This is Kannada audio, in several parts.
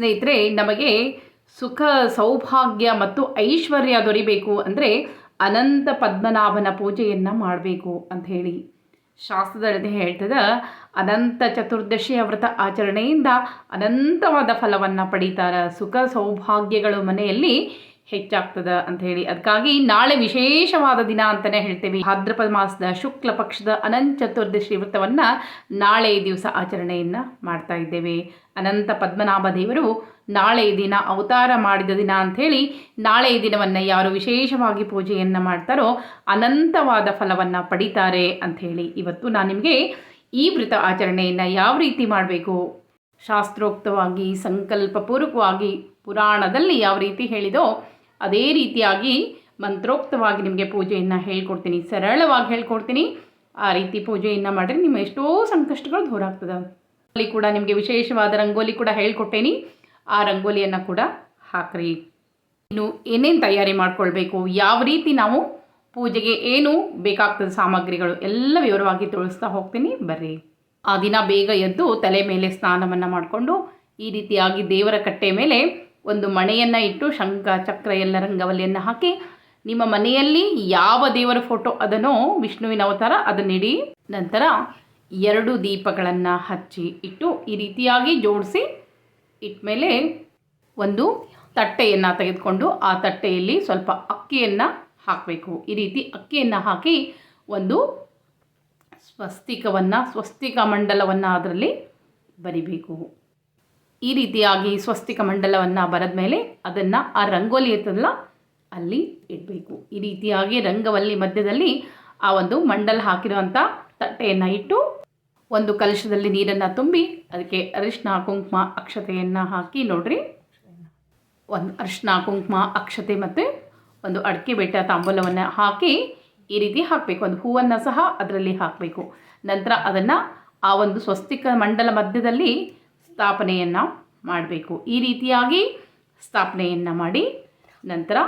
ಸ್ನೇಹಿತರೆ, ನಮಗೆ ಸುಖ, ಸೌಭಾಗ್ಯ ಮತ್ತು ಐಶ್ವರ್ಯ ದೊರಿಬೇಕು ಅಂದರೆ ಅನಂತ ಪದ್ಮನಾಭನ ಪೂಜೆಯನ್ನು ಮಾಡಬೇಕು ಅಂತ ಹೇಳಿ ಶಾಸ್ತ್ರದಲ್ಲಿ ಹೇಳ್ತದ, ಅನಂತ ಚತುರ್ದಶಿಯ ವ್ರತ ಆಚರಣೆಯಿಂದ ಅನಂತವಾದ ಫಲವನ್ನು ಪಡೀತಾರೆ. ಸುಖ, ಸೌಭಾಗ್ಯಗಳು ಮನೆಯಲ್ಲಿ ಹೆಚ್ಚಾಗ್ತದ ಅಂತ ಹೇಳಿ ಅದಕ್ಕಾಗಿ ನಾಳೆ ವಿಶೇಷವಾದ ದಿನ ಅಂತಲೇ ಹೇಳ್ತೇವೆ. ಭಾದ್ರಪದ ಮಾಸದ ಶುಕ್ಲ ಪಕ್ಷದ ಅನಂತ ಚತುರ್ದಶಿ ವ್ರತವನ್ನು ನಾಳೆ ದಿವಸ ಆಚರಣೆಯನ್ನು ಮಾಡ್ತಾ ಇದ್ದೇವೆ. ಅನಂತ ಪದ್ಮನಾಭ ದೇವರು ನಾಳೆ ದಿನ ಅವತಾರ ಮಾಡಿದ ದಿನ ಅಂಥೇಳಿ ನಾಳೆ ದಿನವನ್ನು ಯಾರು ವಿಶೇಷವಾಗಿ ಪೂಜೆಯನ್ನು ಮಾಡ್ತಾರೋ ಅನಂತವಾದ ಫಲವನ್ನು ಪಡಿತಾರೆ ಅಂಥೇಳಿ ಇವತ್ತು ನಾನು ನಿಮಗೆ ಈ ವ್ರತ ಆಚರಣೆಯನ್ನು ಯಾವ ರೀತಿ ಮಾಡಬೇಕು? ಶಾಸ್ತ್ರೋಕ್ತವಾಗಿ, ಸಂಕಲ್ಪಪೂರ್ವಕವಾಗಿ, ಪುರಾಣದಲ್ಲಿ ಯಾವ ರೀತಿ ಹೇಳಿದೋ ಅದೇ ರೀತಿಯಾಗಿ ಮಂತ್ರೋಕ್ತವಾಗಿ ನಿಮಗೆ ಪೂಜೆಯನ್ನು ಹೇಳ್ಕೊಡ್ತೀನಿ, ಸರಳವಾಗಿ ಹೇಳ್ಕೊಡ್ತೀನಿ. ಆ ರೀತಿ ಪೂಜೆಯನ್ನು ಮಾಡಿರಿ ನಿಮ್ಮ ಎಷ್ಟೋ ಸಂಕಷ್ಟಗಳು ದೂರ ಆಗ್ತದೆ. ಅಲ್ಲಿ ಕೂಡ ನಿಮಗೆ ವಿಶೇಷವಾದ ರಂಗೋಲಿ ಕೂಡ ಹೇಳ್ಕೊಟ್ಟೇನಿ. ಆ ರಂಗೋಲಿಯನ್ನು ಕೂಡ ಹಾಕ್ರಿ. ಇನ್ನು ಏನೇನು ತಯಾರಿ ಮಾಡ್ಕೊಳ್ಬೇಕು, ಯಾವ ರೀತಿ ನಾವು ಪೂಜೆಗೆ ಏನು ಬೇಕಾಗ್ತದೆ ಸಾಮಗ್ರಿಗಳು ಎಲ್ಲ ವಿವರವಾಗಿ ತಿಳಿಸ್ತಾ ಹೋಗ್ತೀನಿ, ಬರ್ರಿ. ಆ ದಿನ ಬೇಗ ಎದ್ದು ತಲೆ ಮೇಲೆ ಸ್ನಾನವನ್ನು ಮಾಡಿಕೊಂಡು ಈ ರೀತಿಯಾಗಿ ದೇವರ ಕಟ್ಟೆ ಮೇಲೆ ಒಂದು ಮಣೆಯನ್ನು ಇಟ್ಟು ಶಂಖ, ಚಕ್ರ ಎಲ್ಲ ರಂಗವಲ್ಲಿಯನ್ನು ಹಾಕಿ ನಿಮ್ಮ ಮನೆಯಲ್ಲಿ ಯಾವ ದೇವರ ಫೋಟೋ ಅದನ್ನು ವಿಷ್ಣುವಿನ ಅವತಾರ ಅದನ್ನಿಡಿ. ನಂತರ ಎರಡು ದೀಪಗಳನ್ನು ಹಚ್ಚಿ ಇಟ್ಟು ಈ ರೀತಿಯಾಗಿ ಜೋಡಿಸಿ ಇಟ್ಮೇಲೆ ಒಂದು ತಟ್ಟೆಯನ್ನು ತೆಗೆದುಕೊಂಡು ಆ ತಟ್ಟೆಯಲ್ಲಿ ಸ್ವಲ್ಪ ಅಕ್ಕಿಯನ್ನು ಹಾಕಬೇಕು. ಈ ರೀತಿ ಅಕ್ಕಿಯನ್ನು ಹಾಕಿ ಒಂದು ಸ್ವಸ್ತಿಕವನ್ನು, ಸ್ವಸ್ತಿಕ ಮಂಡಲವನ್ನು ಅದರಲ್ಲಿ ಬರಿಬೇಕು. ಈ ರೀತಿಯಾಗಿ ಸ್ವಸ್ತಿಕ ಮಂಡಲವನ್ನು ಬರೆದ ಮೇಲೆ ಅದನ್ನು ಆ ರಂಗೋಲಿ ಇರ್ತದಲ್ಲ ಅಲ್ಲಿ ಇಡಬೇಕು. ಈ ರೀತಿಯಾಗಿ ರಂಗವಲ್ಲಿ ಮಧ್ಯದಲ್ಲಿ ಆ ಒಂದು ಮಂಡಲ ಹಾಕಿರುವಂಥ ತಟ್ಟೆಯನ್ನು ಇಟ್ಟು ಒಂದು ಕಲಶದಲ್ಲಿ ನೀರನ್ನು ತುಂಬಿ ಅದಕ್ಕೆ ಅರಿಶಿನ ಕುಂಕುಮ ಅಕ್ಷತೆಯನ್ನು ಹಾಕಿ ನೋಡ್ರಿ. ಒಂದು ಅರಿಶಿನ ಕುಂಕುಮ ಅಕ್ಷತೆ ಮತ್ತು ಒಂದು ಅಡಿಕೆ ಬೆಟ್ಟ ತಾಂಬೂಲವನ್ನು ಹಾಕಿ ಈ ರೀತಿ ಹಾಕಬೇಕು. ಒಂದು ಹೂವನ್ನು ಸಹ ಅದರಲ್ಲಿ ಹಾಕಬೇಕು. ನಂತರ ಅದನ್ನು ಆ ಒಂದು ಸ್ವಸ್ತಿಕ ಮಂಡಲ ಮಧ್ಯದಲ್ಲಿ ಸ್ಥಾಪನೆಯನ್ನು ಮಾಡಬೇಕು. ಈ ರೀತಿಯಾಗಿ ಸ್ಥಾಪನೆಯನ್ನು ಮಾಡಿ ನಂತರ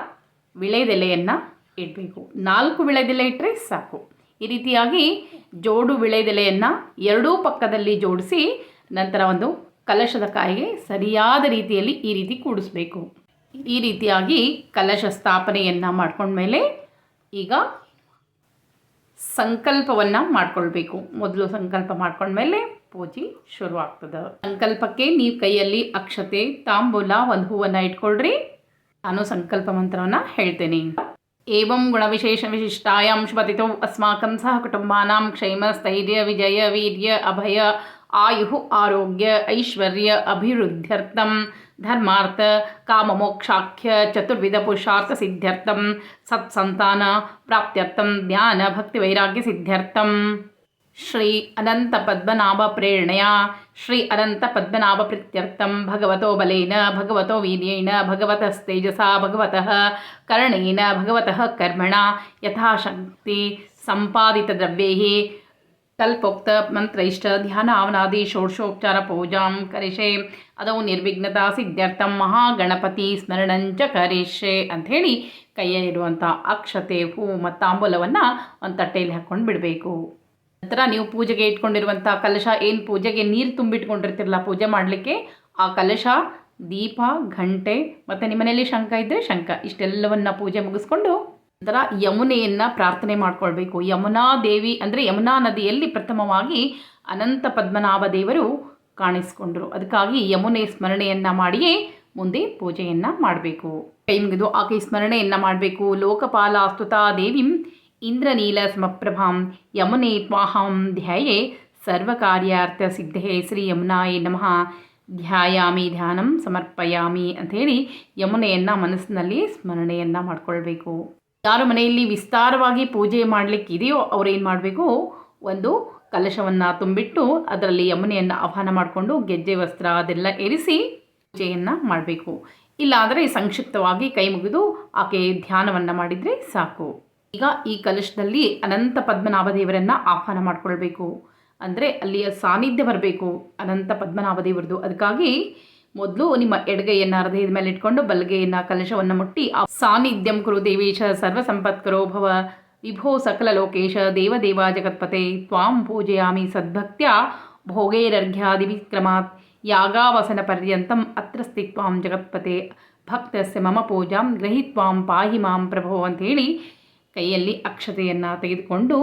ವಿಳೆದೆಲೆಯನ್ನು ಇಡಬೇಕು. ನಾಲ್ಕು ವಿಳೆದೆಲೆ ಇಟ್ಟರೆ ಸಾಕು. ಈ ರೀತಿಯಾಗಿ ಜೋಡು ವಿಳೆದೆಲೆಯನ್ನು ಎರಡೂ ಪಕ್ಕದಲ್ಲಿ ಜೋಡಿಸಿ ನಂತರ ಒಂದು ಕಲಶದ ಕಾಯಿಗೆ ಸರಿಯಾದ ರೀತಿಯಲ್ಲಿ ಈ ರೀತಿ ಕೂಡಿಸ್ಬೇಕು. ಈ ರೀತಿಯಾಗಿ ಕಲಶ ಸ್ಥಾಪನೆಯನ್ನು ಮಾಡ್ಕೊಂಡ್ಮೇಲೆ ಈಗ ಸಂಕಲ್ಪವನ್ನು ಮಾಡ್ಕೊಳ್ಬೇಕು. ಮೊದಲು ಸಂಕಲ್ಪ ಮಾಡ್ಕೊಂಡ್ಮೇಲೆ ಪೂಜೆ ಶುರುವಾಗ್ತದೆ. ಸಂಕಲ್ಪಕ್ಕೆ ನೀವು ಕೈಯಲ್ಲಿ ಅಕ್ಷತೆ, ತಾಂಬೂಲ, ಒಂದು ಹೂವನ್ನು ಇಟ್ಕೊಳ್ರಿ. ನಾನು ಸಂಕಲ್ಪ ಮಂತ್ರವನ್ನು ಹೇಳ್ತೇನೆ. ಏವಂ ಗುಣವಿಶೇಷ ವಿಶಿಷ್ಟಾಯಾಂ ಶುಭತಿತೌ ಅಸ್ಮಾಕಂ ಸಹ ಕುಟುಂಬಾನಾಂ ಕ್ಷೇಮ ಸ್ಥೈರ್ಯ ವಿಜಯ, ವೀರ್ಯ, ಅಭಯ ಆಯು ಆರೋಗ್ಯ, ಐಶ್ವರ್ಯ, ಅಭಿವೃದ್ಧ್ಯರ್ಥಂ. धर्मार्थ काममोक्षाख्य चतुर्विधपुरुषार्थसिद्ध्यर्थं सत्सन्तानप्राप्त्यर्थं ज्ञानभक्तिवैराग्यसिद्ध्यर्थं। श्री अनन्तपद्मनाभप्रेरणया श्री अनन्तपद्मनाभप्रीत्यर्थं भगवतो बलेन भगवतो वीर्येण भगवतस्तेजसा भगवतः कर्णेन भगवतः कर्मणा यथाशक्ति सम्पादितद्रव्यैः ಬಲೇನ ಮಂತ್ರ ಇಷ್ಟ ಕಲ್ಪೋಕ್ತ ಧ್ಯಾನ ಅವನಾದಿ ಷೋಡಶೋಪಚಾರ ಪೂಜಾಂ ಕರಿಷೆ ಅದವು ನಿರ್ವಿಘ್ನತಾ ಸಿದ್ಧಾರ್ಥಂ ಮಹಾಗಣಪತಿ ಸ್ಮರಣಂಚ ಕರಿಷೆ ಅಂಥೇಳಿ ಕೈಯಲ್ಲಿರುವಂಥ ಅಕ್ಷತೆ, ಹೂ ಮತ್ತು ತಾಂಬೂಲವನ್ನು ಒಂದು ತಟ್ಟೆಯಲ್ಲಿ ಹಾಕ್ಕೊಂಡು ಬಿಡಬೇಕು. ನಂತರ ನೀವು ಪೂಜೆಗೆ ಇಟ್ಕೊಂಡಿರುವಂಥ ಕಲಶ, ಏನು ಪೂಜೆಗೆ ನೀರು ತುಂಬಿಟ್ಕೊಂಡಿರ್ತಿರಲ್ಲ ಪೂಜೆ ಮಾಡಲಿಕ್ಕೆ, ಆ ಕಲಶ, ದೀಪ, ಘಂಟೆ ಮತ್ತು ಮನೆಯಲ್ಲಿ ಶಂಖ ಇದ್ದರೆ ಶಂಖ, ಇಷ್ಟೆಲ್ಲವನ್ನು ಪೂಜೆ ಮುಗಿಸ್ಕೊಂಡು ನಂತರ ಯಮುನೆಯನ್ನು ಪ್ರಾರ್ಥನೆ ಮಾಡ್ಕೊಳ್ಬೇಕು. ಯಮುನಾ ದೇವಿ ಅಂದರೆ ಯಮುನಾ ನದಿಯಲ್ಲಿ ಪ್ರಥಮವಾಗಿ ಅನಂತ ಪದ್ಮನಾಭ ದೇವರು ಕಾಣಿಸ್ಕೊಂಡ್ರು. ಅದಕ್ಕಾಗಿ ಯಮುನೆ ಸ್ಮರಣೆಯನ್ನು ಮಾಡಿಯೇ ಮುಂದೆ ಪೂಜೆಯನ್ನು ಮಾಡಬೇಕು. ಕೈ ಆಕೆ ಸ್ಮರಣೆಯನ್ನು ಮಾಡಬೇಕು. ಲೋಕಪಾಲ ಸ್ತುತಾ ದೇವಿಂ ಇಂದ್ರನೀಲ ಸಮಪ್ರಭಾಂ ಯಮುನೆ ತ್ವಾಹಂ ಧ್ಯಾಯೇ ಸರ್ವಕಾರ್ಯಾರ್ಥ ಸಿದ್ಧೇ ಶ್ರೀ ಯಮುನಾಯೇ ನಮಃ. ಧ್ಯಾಯಾಮಿ ಧ್ಯಾನಂ ಸಮರ್ಪಯಾಮಿ ಅಂಥೇಳಿ ಯಮುನೆಯನ್ನು ಮನಸ್ಸಿನಲ್ಲಿ ಸ್ಮರಣೆಯನ್ನು ಮಾಡ್ಕೊಳ್ಬೇಕು. ಯಾರು ಮನೆಯಲ್ಲಿ ವಿಸ್ತಾರವಾಗಿ ಪೂಜೆ ಮಾಡಲಿಕ್ಕೆ ಇದೆಯೋ ಅವ್ರು ಏನು ಮಾಡಬೇಕು? ಒಂದು ಕಲಶವನ್ನು ತುಂಬಿಟ್ಟು ಅದರಲ್ಲಿ ಯಮುನೆಯನ್ನು ಆಹ್ವಾನ ಮಾಡಿಕೊಂಡು ಗೆಜ್ಜೆ, ವಸ್ತ್ರ ಅದೆಲ್ಲ ಇರಿಸಿ ಪೂಜೆಯನ್ನು ಮಾಡಬೇಕು. ಇಲ್ಲಾಂದರೆ ಸಂಕ್ಷಿಪ್ತವಾಗಿ ಕೈ ಮುಗಿದು ಆಕೆ ಧ್ಯಾನವನ್ನು ಮಾಡಿದರೆ ಸಾಕು. ಈಗ ಈ ಕಲಶದಲ್ಲಿ ಅನಂತ ಪದ್ಮನಾಭ ದೇವರನ್ನು ಆಹ್ವಾನ ಮಾಡಿಕೊಳ್ಬೇಕು. ಅಂದರೆ ಅಲ್ಲಿಯ ಸಾನ್ನಿಧ್ಯ ಬರಬೇಕು ಅನಂತ ಪದ್ಮನಾಭ ದೇವರದು ಅದಕ್ಕಾಗಿ ಮೊದಲು ನಿಮ್ಮ ಎಡಗೈಯನ್ನು ಅರ್ಧದ ಮೇಲೆ ಇಟ್ಕೊಂಡು ಬಲಗೈಯನ್ನು ಕಲಶವನ್ನು ಮುಟ್ಟಿ ಸಾನ್ನಿಧ್ಯಂ ಕುರು ದೇವೇಶ ಸರ್ವ ಸಂಪತ್ಕರೋ ಭವ, ವಿಭೋ ಸಕಲ ಲೋಕೇಶ ದೇವದೇವ ಜಗತ್ಪತೆ, ತ್ವಾಂ ಪೂಜೆಯಾಮಿ ಸದ್ಭಕ್ತ್ಯ ಭೋಗೈರರ್ಘ್ಯಾದಿ ವಿಕ್ರಮಾತ್ ಯಾಗಾವಸನ ಪರ್ಯಂತಂ ಅತ್ರ ಸ್ಥಿತ್ವಾಂ ಜಗತ್ಪತೆ, ಭಕ್ತಸ್ಯ ಮಮ ಪೂಜಾಂ ಗ್ರಹಿತ್ವಾಂ ಪಾಹಿ ಮಾಂ ಪ್ರಭೋ ಅಂತೇಳಿ ಕೈಯಲ್ಲಿ ಅಕ್ಷತೆಯನ್ನು ತೆಗೆದುಕೊಂಡು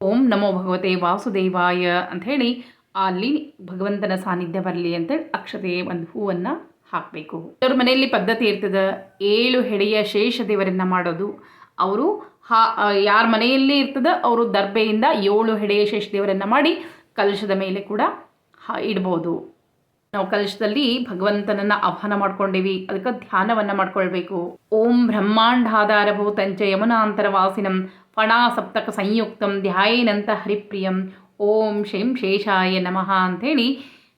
ಓಂ ನಮೋ ಭಗವತೆ ವಾಸುದೇವಾಯ ಅಂಥೇಳಿ ಅಲ್ಲಿ ಭಗವಂತನ ಸಾನ್ನಿಧ್ಯ ಬರಲಿ ಅಂತೇಳಿ ಅಕ್ಷತೆ ಒಂದು ಹೂವನ್ನು ಹಾಕಬೇಕು. ಅವ್ರ ಮನೆಯಲ್ಲಿ ಪದ್ಧತಿ ಇರ್ತದೆ. ಏಳು ಹೆಡೆಯ ಶೇಷ ದೇವರನ್ನ ಮಾಡೋದು. ಅವರು ಹಾ, ಯಾರ ಮನೆಯಲ್ಲಿ ಇರ್ತದೆ, ಅವರು ದರ್ಬೆಯಿಂದ ಏಳು ಹೆಡೆಯ ಶೇಷ ದೇವರನ್ನ ಮಾಡಿ ಕಲಶದ ಮೇಲೆ ಕೂಡ ಇಡ್ಬೋದು. ನಾವು ಕಲಶದಲ್ಲಿ ಭಗವಂತನನ್ನ ಆಹ್ವಾನ ಮಾಡ್ಕೊಂಡೇವಿ. ಅದಕ್ಕೆ ಧ್ಯಾನವನ್ನ ಮಾಡ್ಕೊಳ್ಬೇಕು. ಓಂ ಬ್ರಹ್ಮಾಂಡಾಧಾರ ಭೂತಂಚ ಯಮುನಾಂತರ ವಾಸಿನಂ ಫಣಾ ಸಪ್ತಕ ಸಂಯುಕ್ತಂ ಧ್ಯಾಯೇನಂತ ಹರಿಪ್ರಿಯಂ. ಓಂ ಶೇಂ ಶೇಷಾಯ ನಮಃ ಅಂಥೇಳಿ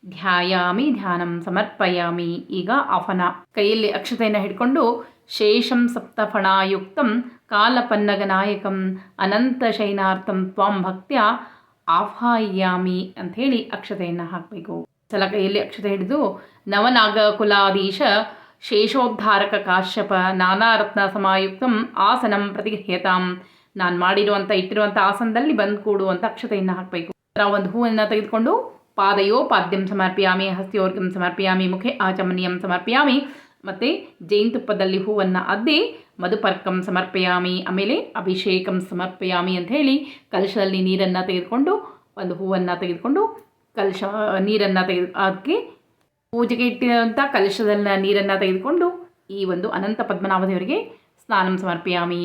ಧ್ಯಾಯಾಮಿ, ಧ್ಯಾನಂ ಸಮರ್ಪಯಾಮಿ. ಈಗ ಅಫನ ಕೈಯಲ್ಲಿ ಅಕ್ಷತೆಯನ್ನು ಹಿಡ್ಕೊಂಡು ಶೇಷಂ ಸಪ್ತಫಣಾಯುಕ್ತಂ ಕಾಲಪನ್ನಗನಾಯಕಂ ಅನಂತ ಶೈನಾರ್ಥಂ ತ್ವಾಂ ಭಕ್ತ್ಯ ಆಹ್ವಾಯಾಮಿ ಅಂಥೇಳಿ ಅಕ್ಷತೆಯನ್ನು ಹಾಕಬೇಕು. ಸಲ ಕೈಯಲ್ಲಿ ಅಕ್ಷತೆ ಹಿಡಿದು ನವನಾಗಕುಲಾಧೀಶ ಶೇಷೋದ್ಧಾರಕ ಕಾಶ್ಯಪ ನಾನಾರತ್ನ ಸಮಾಯುಕ್ತಂ ಆಸನಂ ಪ್ರತಿಗೃಹ್ಯತಾಂ ನಾನು ಮಾಡಿರುವಂಥ ಇಟ್ಟಿರುವಂಥ ಆಸನದಲ್ಲಿ ಬಂದು ಕೂಡು ಅಂತ ಅಕ್ಷತೆಯನ್ನು ಹಾಕಬೇಕು. ಒಂದು ಹೂವನ್ನು ತೆಗೆದುಕೊಂಡು ಪಾದಯೋ ಪಾದ್ಯಂ ಸಮರ್ಪಿಯಾಮಿ, ಹಸ್ತಿಯೋರ್ಗಂ ಸಮರ್ಪಿಯಾಮಿ, ಮುಖೆ ಆಚಮನಿಯಂ ಸಮರ್ಪಿಯಾಮಿ, ಮತ್ತು ಜೇನುತುಪ್ಪದಲ್ಲಿ ಹೂವನ್ನು ಅದ್ದಿ ಮಧುಪರ್ಕಂ ಸಮರ್ಪಯಾಮಿ, ಆಮೇಲೆ ಅಭಿಷೇಕಂ ಸಮರ್ಪಯಾಮಿ ಅಂತ ಹೇಳಿ ಕಲಶದಲ್ಲಿ ನೀರನ್ನು ತೆಗೆದುಕೊಂಡು, ಒಂದು ಹೂವನ್ನು ತೆಗೆದುಕೊಂಡು ಕಲಶ, ನೀರನ್ನು ತೆಗೆದು, ಅದಕ್ಕೆ ಪೂಜೆಗೆ ಇಟ್ಟಿರುವಂಥ ಕಲಶದಲ್ಲಿನ ನೀರನ್ನು ತೆಗೆದುಕೊಂಡು ಈ ಒಂದು ಅನಂತ ಪದ್ಮನಾಭ ದೇವರಿಗೆ ಸ್ನಾನಂ ಸಮರ್ಪಯಾಮಿ.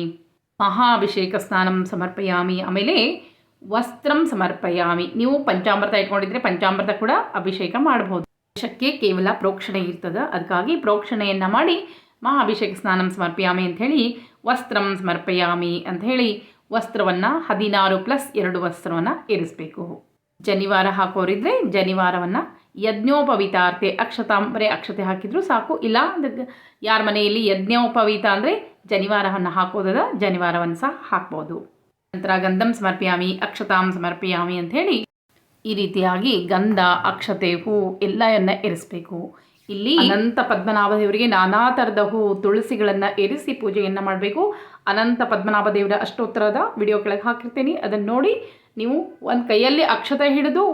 ಮಹಾಭಿಷೇಕ ಸ್ನಾನಂ ಸಮರ್ಪಯಾಮಿ. ಆಮೇಲೆ ವಸ್ತ್ರಂ ಸಮರ್ಪಯಾಮಿ. ನೀವು ಪಂಚಾಮೃತ ಇಟ್ಕೊಂಡಿದ್ರೆ ಪಂಚಾಮೃತ ಕೂಡ ಅಭಿಷೇಕ ಮಾಡಬಹುದು ಶಕ್ಕೆ ಕೇವಲ ಪ್ರೋಕ್ಷಣೆ ಇರ್ತದೆ. ಅದಕ್ಕಾಗಿ ಪ್ರೋಕ್ಷಣೆಯನ್ನು ಮಾಡಿ ಮಹಾಭಿಷೇಕ ಸ್ನಾನಂ ಸಮರ್ಪಯಾಮಿ ಅಂಥೇಳಿ ವಸ್ತ್ರಂ ಸಮರ್ಪಯಾಮಿ ಅಂಥೇಳಿ ವಸ್ತ್ರವನ್ನು ಹದಿನಾರು ಪ್ಲಸ್ ಎರಡು ವಸ್ತ್ರವನ್ನು ಇರಿಸಬೇಕು. ಜನಿವಾರ ಹಾಕೋರಿದ್ರೆ ಜನಿವಾರವನ್ನು ಯಜ್ಞೋಪವೀತಾರ್ತೆ ಅಕ್ಷತಾಂಬರೆ ಅಕ್ಷತೆ ಹಾಕಿದ್ರು ಸಾಕು. ಇಲ್ಲ ಯಾರ ಮನೆಯಲ್ಲಿ ಯಜ್ಞೋಪವೀತ ಅಂದರೆ ಜನಿವಾರವನ್ನು ಹಾಕೋದದ ಜನಿವಾರವನ್ನು ಸಹ ಹಾಕ್ಬೋದು. ನಂತರ ಗಂಧಂ ಸಮರ್ಪಯಾಮಿ, ಅಕ್ಷತಾಂ ಸ್ಮರ್ಪಿಯಾಮಿ ಅಂತ ಹೇಳಿ ಈ ರೀತಿಯಾಗಿ ಗಂಧ, ಅಕ್ಷತೆ ಹೂ ಎಲ್ಲವನ್ನ ಇರಿಸಬೇಕು ಇಲ್ಲಿ ಅನಂತ ಪದ್ಮನಾಭ ದೇವರಿಗೆ ನಾನಾ ಥರದ ಹೂ ತುಳಸಿಗಳನ್ನು ಇರಿಸಿ ಪೂಜೆಯನ್ನು ಮಾಡಬೇಕು. ಅನಂತ ಪದ್ಮನಾಭ ದೇವರ ಅಷ್ಟೋತ್ತರದ ವಿಡಿಯೋ ಕೆಳಗೆ ಹಾಕಿರ್ತೀನಿ. ಅದನ್ನು ನೋಡಿ ನೀವು ಒಂದು ಕೈಯಲ್ಲಿ ಅಕ್ಷತೆ ಹಿಡಿದು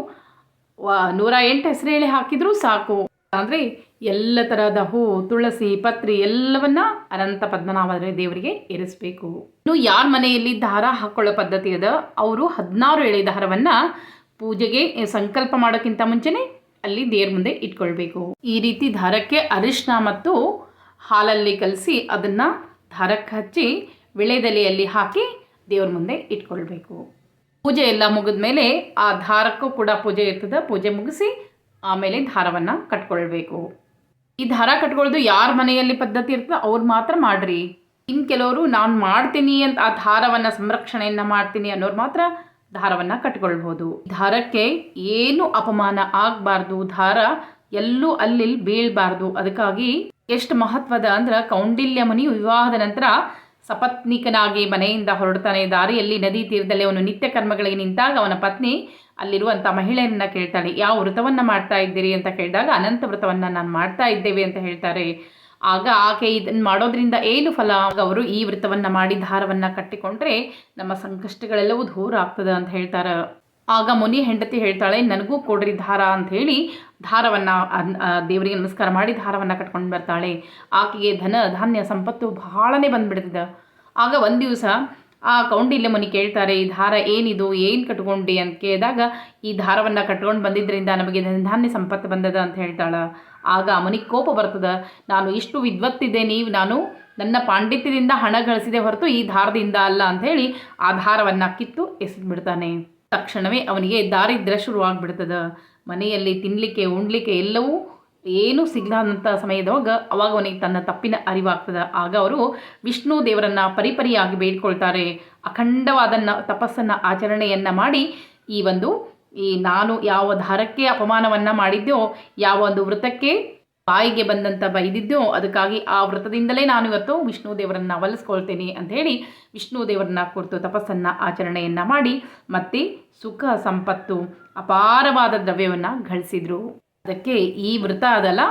ನೂರ ಎಂಟು ಹೆಸರು ಹೇಳಿ ಹಾಕಿದರೂ ಸಾಕು. ಅಂದರೆ ಎಲ್ಲ ತರಹದ ಹೂ, ತುಳಸಿ, ಪತ್ರಿ ಎಲ್ಲವನ್ನ ಅನಂತ ಪದ್ಮನಾಭ ದೇವರಿಗೆ ಏರಿಸಬೇಕು. ಇನ್ನು ಯಾರ ಮನೆಯಲ್ಲಿ ದಾರ ಹಾಕೊಳ್ಳೋ ಪದ್ಧತಿ ಅದ? ಅವರು ಹದಿನಾರು ಎಳೆ ದಾರವನ್ನು ಪೂಜೆಗೆ ಸಂಕಲ್ಪ ಮಾಡೋಕ್ಕಿಂತ ಮುಂಚೆನೆ ಅಲ್ಲಿ ದೇವ್ರ ಮುಂದೆ ಇಟ್ಕೊಳ್ಬೇಕು. ಈ ರೀತಿ ದಾರಕ್ಕೆ ಅರಿಶಿನ ಮತ್ತು ಹಾಲಲ್ಲಿ ಕಲಸಿ ಅದನ್ನು ದಾರಕ್ಕೆ ಹಚ್ಚಿ, ವಿಳೆದೆಲೆಯಲ್ಲಿ ಹಾಕಿ ದೇವ್ರ ಮುಂದೆ ಇಟ್ಕೊಳ್ಬೇಕು. ಪೂಜೆ ಎಲ್ಲ ಮುಗಿದ ಮೇಲೆ ಆ ದಾರಕ್ಕೂ ಕೂಡ ಪೂಜೆ ಇರ್ತದೆ. ಪೂಜೆ ಮುಗಿಸಿ ಆಮೇಲೆ ದಾರವನ್ನು ಕಟ್ಕೊಳ್ಬೇಕು. ಈ ದಾರ ಕಟ್ಕೊಳ್ಳೋದು ಯಾರ ಮನೆಯಲ್ಲಿ ಪದ್ಧತಿ ಇರ್ತದೆ ಅವ್ರು ಮಾತ್ರ ಮಾಡ್ರಿ. ಇನ್ನು ಕೆಲವರು ನಾನು ಮಾಡ್ತೀನಿ ಅಂತ ಆ ದಾರವನ್ನು ಸಂರಕ್ಷಣೆಯನ್ನು ಮಾಡ್ತೀನಿ ಅನ್ನೋರು ಮಾತ್ರ ದಾರವನ್ನು ಕಟ್ಕೊಳ್ಬೋದು. ದಾರಕ್ಕೆ ಏನು ಅಪಮಾನ ಆಗಬಾರ್ದು. ದಾರ ಎಲ್ಲೂ ಅಲ್ಲಿ ಬೀಳಬಾರ್ದು. ಅದಕ್ಕಾಗಿ ಎಷ್ಟು ಮಹತ್ವದ ಅಂದ್ರೆ ಕೌಂಡಿಲ್ಯ ಮುನಿ ವಿವಾಹದ ನಂತರ ಸಪತ್ನಿಕನಾಗಿ ಮನೆಯಿಂದ ಹೊರಡ್ತಾನೆ ದಾರಿಯಲ್ಲಿ ನದಿ ತೀರದಲ್ಲಿ ಅವನು ನಿತ್ಯ ಕರ್ಮಗಳಿಗೆ ನಿಂತಾಗ ಅವನ ಪತ್ನಿ ಅಲ್ಲಿರುವಂಥ ಮಹಿಳೆಯನ್ನು ಕೇಳ್ತಾಳೆ, ಯಾವ ವ್ರತವನ್ನು ಮಾಡ್ತಾ ಇದ್ದೀರಿ ಅಂತ ಕೇಳಿದಾಗ, ಅನಂತ ವ್ರತವನ್ನು ನಾನು ಮಾಡ್ತಾ ಇದ್ದೇವೆ ಅಂತ ಹೇಳ್ತಾರೆ. ಆಗ ಆಕೆ ಇದನ್ನು ಮಾಡೋದ್ರಿಂದ ಏನು ಫಲ? ಅವರು ಈ ವ್ರತವನ್ನು ಮಾಡಿ ದಾರವನ್ನು ಕಟ್ಟಿಕೊಂಡ್ರೆ ನಮ್ಮ ಸಂಕಷ್ಟಗಳೆಲ್ಲವೂ ದೂರ ಆಗ್ತದೆ ಅಂತ ಹೇಳ್ತಾರೆ. ಆಗ ಮುನಿ ಹೆಂಡತಿ ಹೇಳ್ತಾಳೆ, ನನಗೂ ಕೊಡ್ರಿ ದಾರ ಅಂತ ಹೇಳಿ ದಾರವನ್ನು ದೇವರಿಗೆ ನಮಸ್ಕಾರ ಮಾಡಿ ದಾರವನ್ನು ಕಟ್ಕೊಂಡು ಬರ್ತಾಳೆ. ಆಕೆಗೆ ಧನ, ಧಾನ್ಯ, ಸಂಪತ್ತು ಬಹಳನೇ ಬಂದುಬಿಡ್ತಿದ್ದ ಆಗ ಒಂದು ದಿವಸ ಆ ಕೌಂಡಿಲ್ಯ ಮುನಿ ಕೇಳ್ತಾರೆ, ಈ ದಾರ ಏನಿದು? ಏನು ಕಟ್ಕೊಂಡಿ? ಅಂತ ಕೇಳಿದಾಗ, ಈ ದಾರವನ್ನು ಕಟ್ಕೊಂಡು ಬಂದಿದ್ದರಿಂದ ನಮಗೆ ಧಾನ್ಯ, ಸಂಪತ್ತು ಬಂದದ ಅಂತ ಹೇಳ್ತಾಳೆ. ಆಗ ಮುನಿಗೆ ಕೋಪ ಬರ್ತದೆ. ನಾನು ಇಷ್ಟು ವಿದ್ವತ್ತಿದ್ದೆ, ನೀವು, ನಾನು ನನ್ನ ಪಾಂಡಿತ್ಯದಿಂದ ಹಣ ಗಳಿಸಿದೆ ಹೊರತು ಈ ದಾರದಿಂದ ಅಲ್ಲ ಅಂಥೇಳಿ ಆ ದಾರವನ್ನು ಕಿತ್ತು ಎಸೆದ್ಬಿಡ್ತಾನೆ. ತಕ್ಷಣವೇ ಅವನಿಗೆ ದಾರಿದ್ರ್ಯ ಶುರುವಾಗ್ಬಿಡ್ತದೆ. ಮನೆಯಲ್ಲಿ ತಿನ್ನಲಿಕ್ಕೆ ಉಣ್ಲಿಕ್ಕೆ ಎಲ್ಲವೂ ಏನೂ ಸಿಗ್ಲಾದಂಥ ಸಮಯದವಾಗ ಅವಾಗ ಅವನಿಗೆ ತನ್ನ ತಪ್ಪಿನ ಅರಿವಾಗ್ತದೆ. ಆಗ ಅವರು ವಿಷ್ಣು ದೇವರನ್ನು ಪರಿಪರಿಯಾಗಿ ಬೇಡ್ಕೊಳ್ತಾರೆ. ಅಖಂಡವಾದನ್ನ, ತಪಸ್ಸನ್ನು, ಆಚರಣೆಯನ್ನು ಮಾಡಿ ಈ ಒಂದು ಈ ನಾನು ಯಾವ ದಾರಕ್ಕೆ ಅಪಮಾನವನ್ನು ಮಾಡಿದ್ದೋ ಯಾವ ಒಂದು ವೃತಕ್ಕೆ ಬಾಯಿಗೆ ಬಂದಂಥ ಬೈದಿದ್ದು ಅದಕ್ಕಾಗಿ ಆ ವ್ರತದಿಂದಲೇ ನಾನು ಇವತ್ತು ವಿಷ್ಣು ದೇವರನ್ನು ಒಲಿಸ್ಕೊಳ್ತೇನೆ ಅಂತ ಹೇಳಿ ವಿಷ್ಣು ದೇವರನ್ನ ಕುರಿತು ತಪಸ್ಸನ್ನು ಆಚರಣೆಯನ್ನು ಮಾಡಿ ಮತ್ತೆ ಸುಖ, ಸಂಪತ್ತು, ಅಪಾರವಾದ ದ್ರವ್ಯವನ್ನು ಗಳಿಸಿದರು. ಅದಕ್ಕೆ ಈ ವ್ರತ ಅದಲ್ಲ,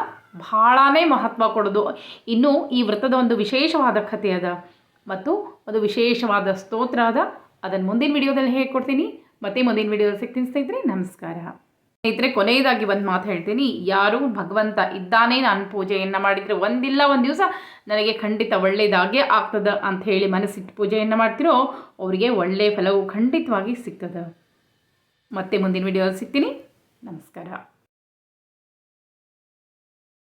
ಬಹಳನೇ ಮಹತ್ವ ಕೊಡೋದು. ಇನ್ನು ಈ ವ್ರತದ ಒಂದು ವಿಶೇಷವಾದ ಕಥೆ ಅದ. ಮತ್ತು ಒಂದು ವಿಶೇಷವಾದ ಸ್ತೋತ್ರ ಅದ. ಅದನ್ನು ಮುಂದಿನ ವಿಡಿಯೋದಲ್ಲಿ ಹೇಳ್ಕೊಡ್ತೀನಿ ಮತ್ತೆ ಮುಂದಿನ ವಿಡಿಯೋದಲ್ಲಿ ಸಿಗ್ತೀನಿ ಸ್ನೇಹಿತರೆ, ನಮಸ್ಕಾರ. ಸ್ನೇಹಿತರೆ, ಕೊನೆಯದಾಗಿ ಒಂದು ಮಾತು ಹೇಳ್ತೀನಿ. ಯಾರು ಭಗವಂತ ಇದ್ದಾನೆ ನಾನು ಪೂಜೆಯನ್ನು ಮಾಡಿದರೆ ಒಂದಿಲ್ಲ, ಒಂದು ದಿವಸ ನನಗೆ ಖಂಡಿತ ಒಳ್ಳೆಯದಾಗೆ ಆಗ್ತದೆ ಅಂತ ಹೇಳಿ ಮನಸ್ಸಿಟ್ಟು ಪೂಜೆಯನ್ನು ಮಾಡ್ತಿರೋ ಅವರಿಗೆ ಒಳ್ಳೆಯ ಫಲವು ಖಂಡಿತವಾಗಿ ಸಿಗ್ತದೆ. ಮತ್ತೆ ಮುಂದಿನ ವಿಡಿಯೋ ಸಿಗ್ತೀನಿ. ನಮಸ್ಕಾರ.